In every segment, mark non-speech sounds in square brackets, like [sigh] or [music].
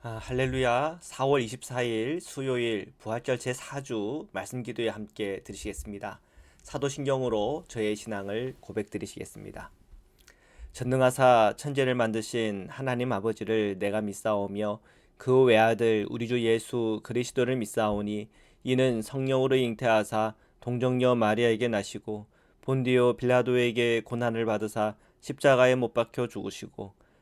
아, 할렐루야 4월 24일 수요일 부활절 제4주 말씀 기도에 함께 들으시겠습니다. 사도신경으로 저의 신앙을 고백드리시겠습니다. 전능하사 천재를 만드신 하나님 아버지를 내가 믿사오며 그 외아들 우리 주 예수 그리스도를 믿사오니 이는 성령으로 잉태하사 동정녀 마리아에게 나시고 본디오 빌라도에게 고난을 받으사 십자가에 못 박혀 죽으시고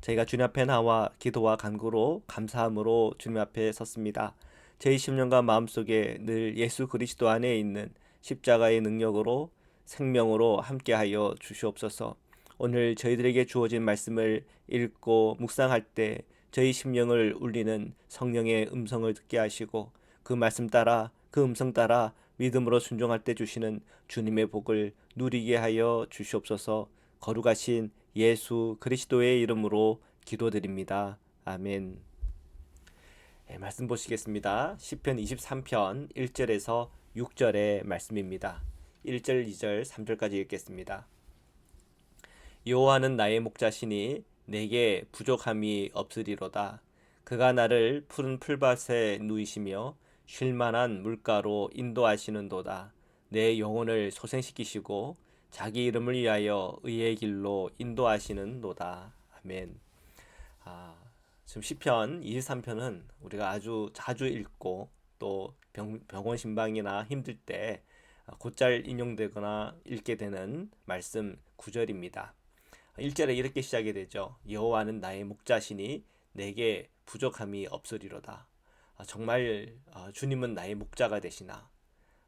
저희가 주님 앞에 나와 기도와 간구로 감사함으로 주님 앞에 섰습니다. 제 20년간 마음속에 늘 예수 그리스도 안에 있는 십자가의 능력으로 생명으로 함께하여 주시옵소서. 오늘 저희들에게 주어진 말씀을 읽고 묵상할 때 저희 심령을 울리는 성령의 음성을 듣게 하시고 그 말씀 따라 그 음성 따라 믿음으로 순종할 때 주시는 주님의 복을 누리게 하여 주시옵소서. 거룩하신 예수 그리스도의 이름으로 기도드립니다. 아멘. 네, 말씀 보시겠습니다. 시편 23편 1절에서 6절의 말씀입니다. 1절, 2절, 3절까지 읽겠습니다. 여호와는 나의 목자시니 내게 부족함이 없으리로다. 그가 나를 푸른 풀밭에 누이시며 쉴만한 물가로 인도하시는도다. 내 영혼을 소생시키시고 자기 이름을 위하여 의의 길로 인도하시는도다. 아멘. 아, 지금 시편 23편은 우리가 아주 자주 읽고 또 병, 병원 신방이나 힘들 때 곧잘 인용되거나 읽게 되는 말씀 구절입니다. 1절에 이렇게 시작이 되죠. 여호와는 나의 목자시니 내게 부족함이 없으리로다. 아, 정말 아, 주님은 나의 목자가 되시나.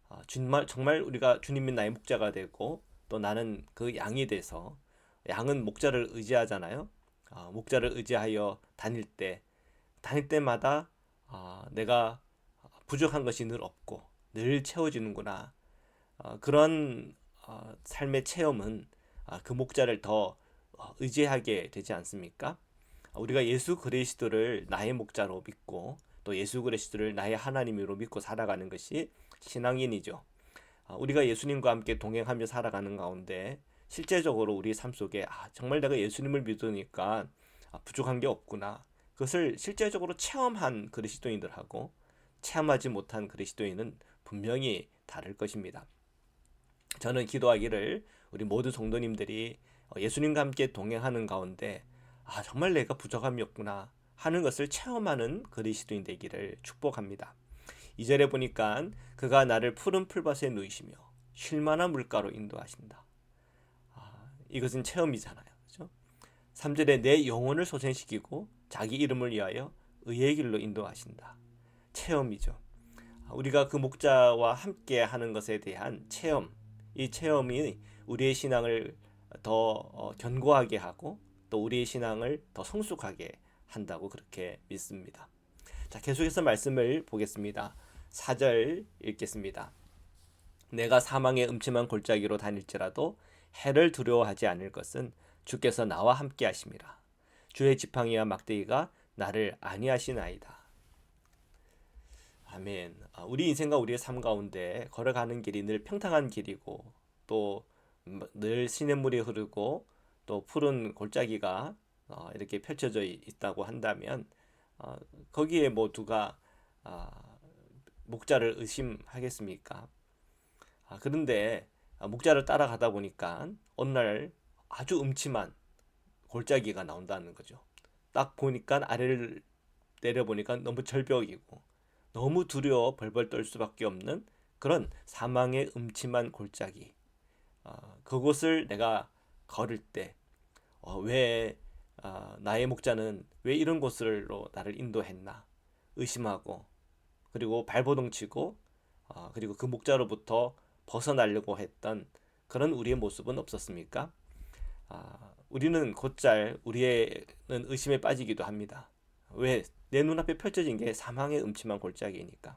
아, 정말 정말 우리가 주님이 나의 목자가 되고 또 나는 그 양이 돼서 양은 목자를 의지하잖아요. 어, 목자를 의지하여 다닐 때 다닐 때마다 어, 내가 부족한 것이 늘 없고 늘 채워지는구나. 어, 그런 어, 삶의 체험은 어, 그 목자를 더 어, 의지하게 되지 않습니까? 우리가 예수 그리스도를 나의 목자로 믿고 또 예수 그리스도를 나의 하나님으로 믿고 살아가는 것이 신앙인이죠. 아, 우리가 예수님과 함께 동행하며 살아가는 가운데 실제적으로 우리 삶 속에 아, 정말 내가 예수님을 믿으니까 아, 부족한 게 없구나. 그것을 실제적으로 체험한 그리스도인들하고 체험하지 못한 그리스도인은 분명히 다를 것입니다. 저는 기도하기를 우리 모두 성도님들이 어, 예수님과 함께 동행하는 가운데 아 정말 내가 부족함이 없구나 하는 것을 체험하는 그리스도인 되기를 축복합니다. 2절에 보니까 그가 나를 푸른 풀밭에 누이시며 쉴만한 물가로 인도하신다. 아, 이것은 체험이잖아요. 그죠? 3절에 내 영혼을 소생시키고 자기 이름을 위하여 의의 길로 인도하신다. 체험이죠. 아, 우리가 그 목자와 함께 하는 것에 대한 체험, 이 체험이 우리의 신앙을 더 어, 견고하게 하고 또 우리의 신앙을 더 성숙하게 한다고 그렇게 믿습니다. 자, 계속해서 말씀을 보겠습니다. 4절 읽겠습니다. 내가 사망의 음침한 골짜기로 다닐지라도 해를 두려워하지 않을 것은 주께서 나와 함께 하심이라. 주의 지팡이와 막대기가 나를 안위하시나이다. 아멘. 아, 우리 인생과 우리의 삶 가운데 걸어가는 길이 늘 평탄한 길이고 또 늘 시냇물이 흐르고 또 푸른 골짜기가 어, 이렇게 펼쳐져 있다고 한다면 어, 거기에 뭐 누가 아, 목자를 의심하겠습니까? 아, 그런데 아, 목자를 따라가다 보니까 어느 날 아주 음침한 골짜기가 나온다는 거죠. 딱 보니까 아래를 내려보니까 너무 절벽이고 너무 두려워 벌벌 떨 수밖에 없는 그런 사망의 음침한 골짜기. 어, 그곳을 내가 걸을 때왜 어, 어, 나의 목자는 왜 이런 곳으로 나를 인도했나 의심하고 그리고 발버둥 치고 어, 그리고 그 목자로부터 벗어나려고 했던 그런 우리의 모습은 없었습니까? 아, 우리는 곧잘 우리는 의심에 빠지기도 합니다. 왜 내 눈앞에 펼쳐진 게 사망의 음침한 골짜기니까.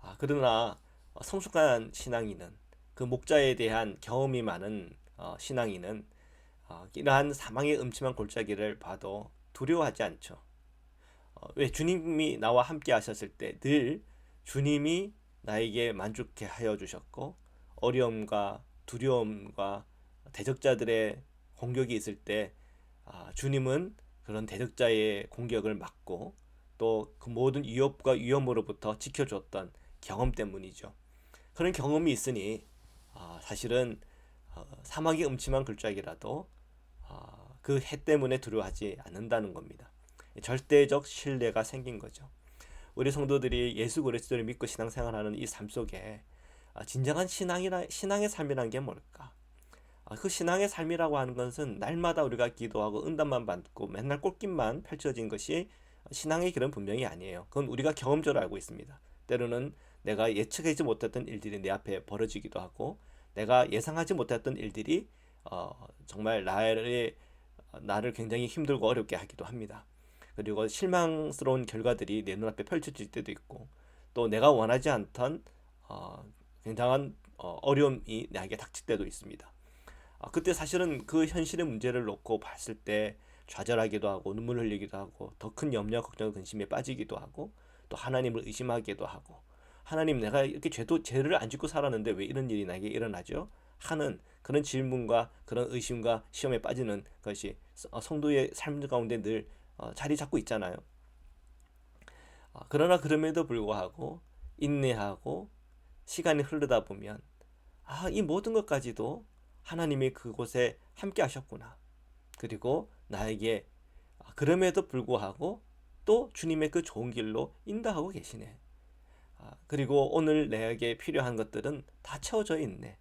아, 그러나 어, 성숙한 신앙인은 그 목자에 대한 경험이 많은 어, 신앙인은 어, 이러한 사망의 음침한 골짜기를 봐도 두려워하지 않죠. 어, 왜 주님이 나와 함께 하셨을 때 늘 주님이 나에게 만족해 하여 주셨고 어려움과 두려움과 대적자들의 공격이 있을 때 아, 주님은 그런 대적자의 공격을 막고 또 그 모든 위협과 위험으로부터 지켜줬던 경험 때문이죠. 그런 경험이 있으니 아, 사실은 어, 사막의 음침한 골짜기라도 아, 그해 때문에 두려워하지 않는다는 겁니다. 절대적 신뢰가 생긴 거죠. 우리 성도들이 예수 그리스도를 믿고 신앙생활하는 이 삶 속에 아, 진정한 신앙이라 신앙의 삶이란 게 뭘까? 아, 그 신앙의 삶이라고 하는 것은 날마다 우리가 기도하고 응답만 받고 맨날 꽃길만 펼쳐진 것이 신앙의 길은 분명히 아니에요. 그건 우리가 경험적으로 알고 있습니다. 때로는 내가 예측하지 못했던 일들이 내 앞에 벌어지기도 하고 내가 예상하지 못했던 일들이 어, 정말 나를 나를 굉장히 힘들고 어렵게 하기도 합니다. 그리고 실망스러운 결과들이 내 눈앞에 펼쳐질 때도 있고 또 내가 원하지 않던 어, 굉장한 어, 어려움이 나에게 닥칠 때도 있습니다. 아, 그때 사실은 그 현실의 문제를 놓고 봤을 때 좌절하기도 하고 눈물 흘리기도 하고 더 큰 염려, 걱정, 근심에 빠지기도 하고 또 하나님을 의심하기도 하고 하나님 내가 이렇게 죄도 죄를 안 짓고 살았는데 왜 이런 일이 나에게 일어나죠? 하는 그런 질문과 그런 의심과 시험에 빠지는 것이 어, 성도의 삶 가운데 늘 어, 자리 잡고 있잖아요. 어, 그러나 그럼에도 불구하고 인내하고 시간이 흐르다 보면 아, 이 모든 것까지도 하나님이 그곳에 함께 하셨구나. 그리고 나에게 아, 그럼에도 불구하고 또 주님의 그 좋은 길로 인도하고 계시네. 아, 그리고 오늘 내게 필요한 것들은 다 채워져 있네.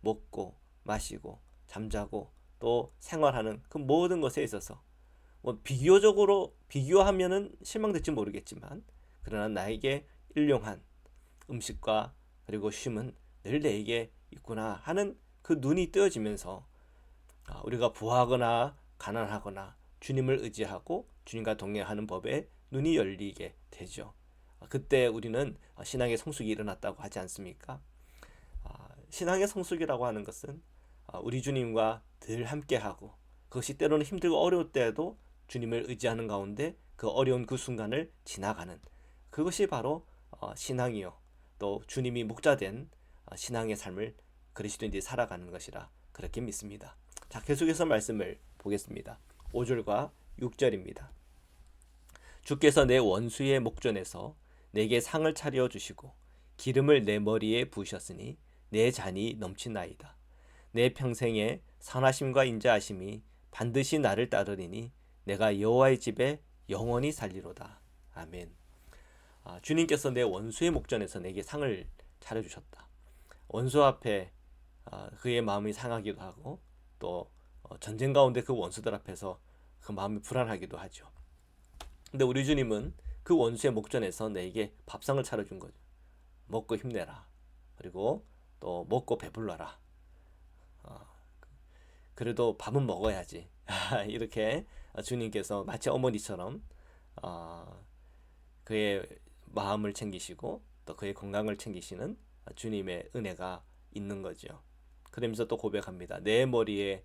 먹고 마시고 잠자고 또 생활하는 그 모든 것에 있어서 뭐 비교적으로 비교하면은 실망될지 모르겠지만 그러나 나에게 일용한 음식과 그리고 쉼은 늘 내게 있구나 하는 그 눈이 뜨어지면서 아, 우리가 부하거나 가난하거나 주님을 의지하고 주님과 동행하는 법에 눈이 열리게 되죠. 아, 그때 우리는 신앙의 성숙이 일어났다고 하지 않습니까? 아, 신앙의 성숙이라고 하는 것은 우리 주님과 늘 함께하고 그것이 때로는 힘들고 어려울 때에도 주님을 의지하는 가운데 그 어려운 그 순간을 지나가는 그것이 바로 어, 신앙이요. 또 주님이 목자된 어, 신앙의 삶을 그리스도인들이 살아가는 것이라 그렇게 믿습니다. 자, 계속해서 말씀을 보겠습니다. 5절과 6절입니다. 주께서 내 원수의 목전에서 내게 상을 차려 주시고 기름을 내 머리에 부으셨으니 내 잔이 넘치나이다. 내 평생에 선하심과 인자하심이 반드시 나를 따르리니 내가 여호와의 집에 영원히 살리로다. 아멘. 아, 주님께서 내 원수의 목전에서 내게 상을 차려 주셨다. 원수 앞에 아, 그의 마음이 상하기도 하고 또 어, 전쟁 가운데 그 원수들 앞에서 그 마음이 불안하기도 하죠. 근데 우리 주님은 그 원수의 목전에서 내게 밥상을 차려준 거죠. 먹고 힘내라. 그리고 또 먹고 배불러라. 어, 그래도 밥은 먹어야지. [laughs] 이렇게 주님께서 마치 어머니처럼 어, 그의 마음을 챙기시고 또 그의 건강을 챙기시는 주님의 은혜가 있는 거죠. 그러면서 또 고백합니다. 내 머리에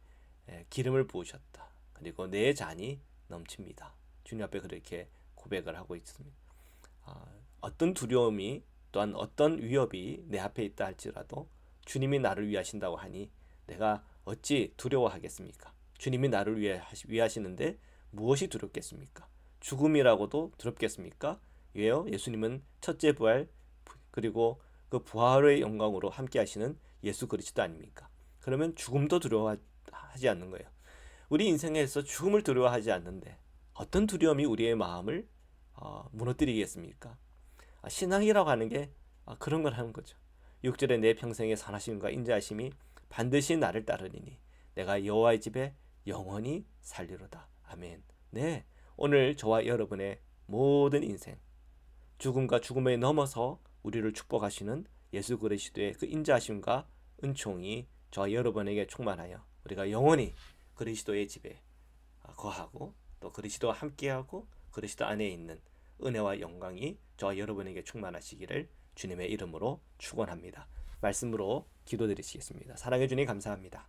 기름을 부으셨다. 그리고 내 잔이 넘칩니다. 주님 앞에 그렇게 고백을 하고 있습니다. 아, 어떤 두려움이 또한 어떤 위협이 내 앞에 있다 할지라도 주님이 나를 위하신다고 하니 내가 어찌 두려워하겠습니까? 주님이 나를 위해 위하시는데 무엇이 두렵겠습니까? 죽음이라고도 두렵겠습니까? 왜요? 예수님은 첫째 부활 그리고 그 부활의 영광으로 함께 하시는 예수 그리스도 아닙니까? 그러면 죽음도 두려워하지 않는 거예요. 우리 인생에서 죽음을 두려워하지 않는데 어떤 두려움이 우리의 마음을 어, 무너뜨리겠습니까? 아, 신앙이라고 하는 게 아, 그런 걸 하는 거죠. 6절에 내 평생의 선하심과 인자하심이 반드시 나를 따르리니 내가 여호와의 집에 영원히 살리로다. 아멘. 네. 오늘 저와 여러분의 모든 인생 죽음과 죽음에 넘어서 우리를 축복하시는 예수 그리스도의 그 인자하심과 은총이 저와 여러분에게 충만하여 우리가 영원히 그리스도의 집에 거하고 또 그리스도와 함께하고 그리스도 안에 있는 은혜와 영광이 저와 여러분에게 충만하시기를 주님의 이름으로 축원합니다. 말씀으로 기도드리시겠습니다. 사랑해 주님 감사합니다.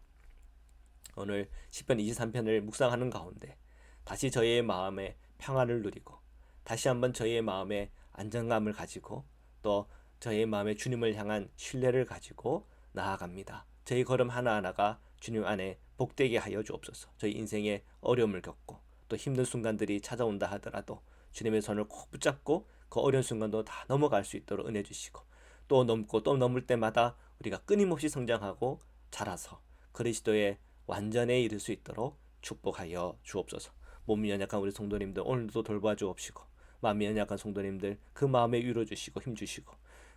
오늘 10편 23편을 묵상하는 가운데 다시 저의 마음에 평안을 누리고 다시 한번 저의 마음에 안정감을 가지고 또 저의 마음에 주님을 향한 신뢰를 가지고 나아갑니다. 저희 걸음 하나하나가 주님 안에 복되게 하여 주옵소서. 저희 인생에 어려움을 겪고 또 힘든 순간들이 찾아온다 하더라도 주님의 손을 꼭 붙잡고 그 어려운 순간도 다 넘어갈 수 있도록 은혜 주시고 또 넘고 또 넘을 때마다 우리가 끊임없이 성장하고 자라서 그리스도의 완전에 이를 수 있도록 축복하여 주옵소서. 몸이 연약한 우리 성도님들 오늘도 돌봐 주옵시고 마음이 연약한 성도님들 그 마음에 위로 주시고 힘 주시고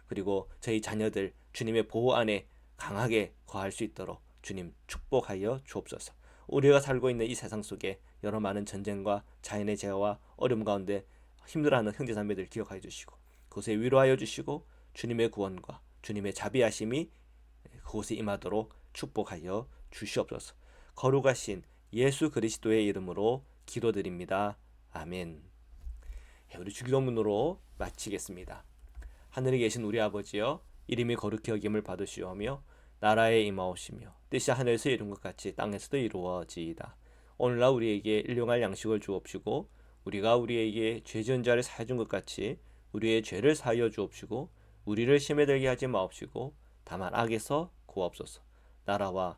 그리고 저희 자녀들 주님의 보호 안에 강하게 거할 수 있도록 주님 축복하여 주옵소서. 우리가 살고 있는 이 세상 속에 여러 많은 전쟁과 자연의 재해와 어려움 가운데 힘들어하는 형제 자매들 기억하여 주시고 그곳에 위로하여 주시고 주님의 구원과 주님의 자비하심이 그곳에 임하도록 축복하여 주시옵소서. 거룩하신 예수 그리스도의 이름으로 기도드립니다. 아멘. 예, 우리 주기도문으로 마치겠습니다. 하늘에 계신 우리 아버지여 이름이 거룩히 여김을 받으시오며 나라에 임하오시며 뜻이 하늘에서 이룬 것 같이 땅에서도 이루어지이다. 오늘날 우리에게 일용할 양식을 주옵시고 우리가 우리에게 죄 지은 자를 사해 준 것 같이 우리의 죄를 사하여 주옵시고 우리를 심에 들게 하지 마옵시고 다만 악에서 구하옵소서. 나라와